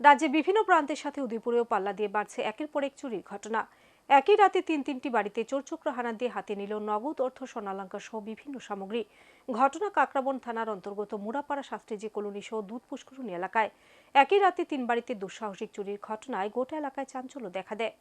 রাজ্যে বিভিন্ন প্রান্তের সাথে উদয়পুরেও পাল্লা দিয়ে বাড়ছে একের পর এক চুরির ঘটনা। একই রাতে তিন তিনটি বাড়িতে চোরচক্র হানা দিয়ে হাতে নিল নগদ অর্থ, স্বর্ণালঙ্কার সহ বিভিন্ন সামগ্রী। ঘটনা কাকরাবন থানার অন্তর্গত মুরাপাড়া শাস্ত্রীজি কলোনি সহ দুধ পুষ্করণী এলাকায়। একই রাতে তিন বাড়িতে দুঃসাহসিক চুরির ঘটনায় গোটা এলাকায় চাঞ্চল্য দেখা দেয়।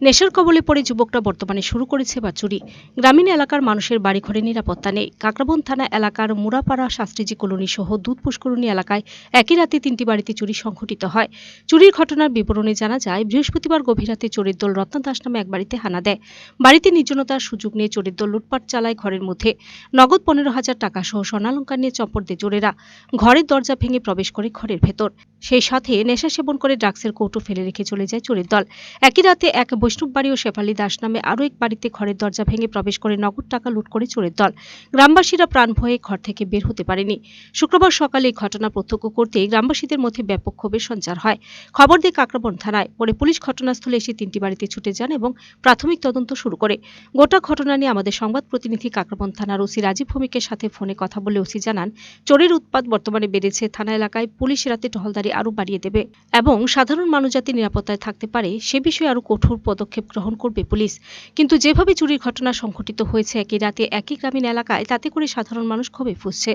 নেশার কবলে পড়ে যুবকরা বর্তমানে শুরু করেছে বা চুরি। গ্রামীণ এলাকার মানুষের বাড়িঘরে নিরাপত্তা নেই। কাকরাবন থানা এলাকার মুরাপাড়া শাস্ত্রীজি কলোনি সহ দুধ পুষ্করণী এলাকায় একই রাতে তিনটি বাড়িতে চুরি সংঘটিত হয়। চুরির ঘটনার বিবরণে জানা যায়, বৃহস্পতিবার গভীর রাতে চোরের দল রত্না দাস নামে এক বাড়িতে হানা দেয়। বাড়িতে নির্জনতার সুযোগ নিয়ে চোরের দল লুটপাট চালায় ঘরের মধ্যে। নগদ পনেরো হাজার টাকা সহ স্বর্ণালঙ্কার নিয়ে চম্পট দেয় চোরেরা। ঘরের দরজা ভেঙে প্রবেশ করে ঘরের ভেতর। সেই সাথে নেশা সেবন করে ড্রাগসের কৌটো ফেলে রেখে চলে যায় চোরের দল। একই রাতে এক বৈষ্ণব বাড়ি ও শেফালি দাস নামে আরও এক বাড়িতে ঘরের দরজা ভেঙে প্রবেশ করে নগদ টাকা লুট করে চোরের দল। গ্রামবাসীরা প্রাণ ভয়ে ঘর থেকে বের হতে পারেনি। শুক্রবার সকালে ঘটনা প্রত্যক্ষ করতে গ্রামবাসীদের মধ্যে ব্যাপক ক্ষোভের সঞ্চার হয়। খবর দিয়ে কাকরাবন থানায়। পরে পুলিশ ঘটনাস্থলে এসে তিনটি বাড়িতে ছুটে যান এবং প্রাথমিক তদন্ত শুরু করে। গোটা ঘটনা নিয়ে আমাদের সংবাদ প্রতিনিধি কাকরাবন থানার ওসি রাজীব ভৌমিকের সাথে ফোনে কথা বলে ওসি জানান, চোরের উৎপাত বর্তমানে বেড়েছে। থানা এলাকায় পুলিশ রাতে টহলদারি আরও বাড়িয়ে দেবে এবং সাধারণ মানুষ যাতে নিরাপত্তায় থাকতে পারে, সে বিষয়ে আরও কঠোর পদক্ষেপ গ্রহণ করবে পুলিশ। কিন্তু যেভাবে চুরির ঘটনা সংঘটিত হয়েছে একই রাতে একই গ্রামীণ এলাকায় তাতে করে সাধারণ মানুষ ক্ষোভে ফুসছে।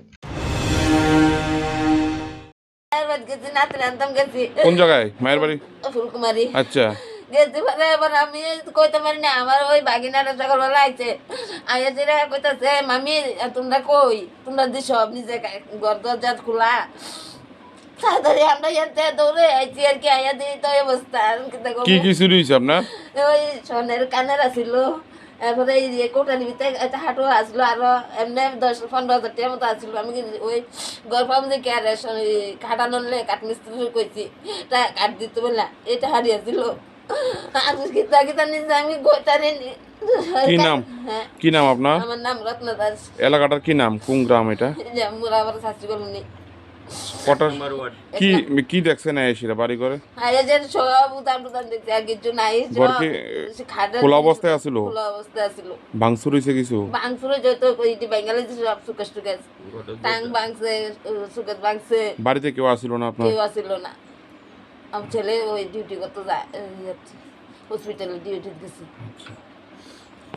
কোন জায়গায়? মায়ের বাড়ি? ফুলকুমারি আচ্ছা। গেছি পরে এবার আমি কইতে পারি না আমার ওই বাগিনাটা সকালবেলা আইছে আইয়া যেটা কইতাছে মামি তোমরা কই? তোমরা যে সব নিজে ঘর দরজা খোলা। তাড়াতাড়ি আমরা দৌড়ে আইছি আর কি আইয়া দিই তো এই অবস্থা। কি কি কি চুরি হয়েছে আপনার? ওই সোনের কানের আছিল। এরপরে এই যে কোটার ভিতরে একটা হাঁটু আসলো আরও এমনি দশ পনেরো হাজার টাকার মতো আসলো। আমি ওই যে কাঠ মিস্ত্রি তা কাঠ দিতে বললা এটা হারিয়েছিল আমি কিতা কিতা নিজে আমি গোটারে কি নাম? হ্যাঁ। কি নাম আপনার? আমার নাম রত্ন দাস। এলাকাটার কি নাম? কোন গ্রাম এটা? যে শাস্ত্রী কলোনি। কটা কি কি দেখছেন এসিরা বাড়ি করে আয়া সব উদাম টুদাম দেখছি আর কিছু নাই ঘর কি, খোলা অবস্থায় আছিল? খোলা অবস্থায় আছিল। ভাঙচুর হয়েছে কিছু? বাংসুরে যত কইটি বেঙ্গালি সব সুকেশ টুকেশ টাং বাংছে সুকেশ বাংছে বাড়িতে কেউ আসিল না আপনার? কেউ আসিল না। আমার ছেলে ওই ডিউটি করতে যায় হসপিটালে ডিউটি গেছে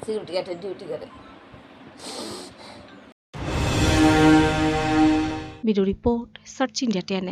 সিকিউরিটি গার্ডের ডিউটি করে। Bureau report search India ten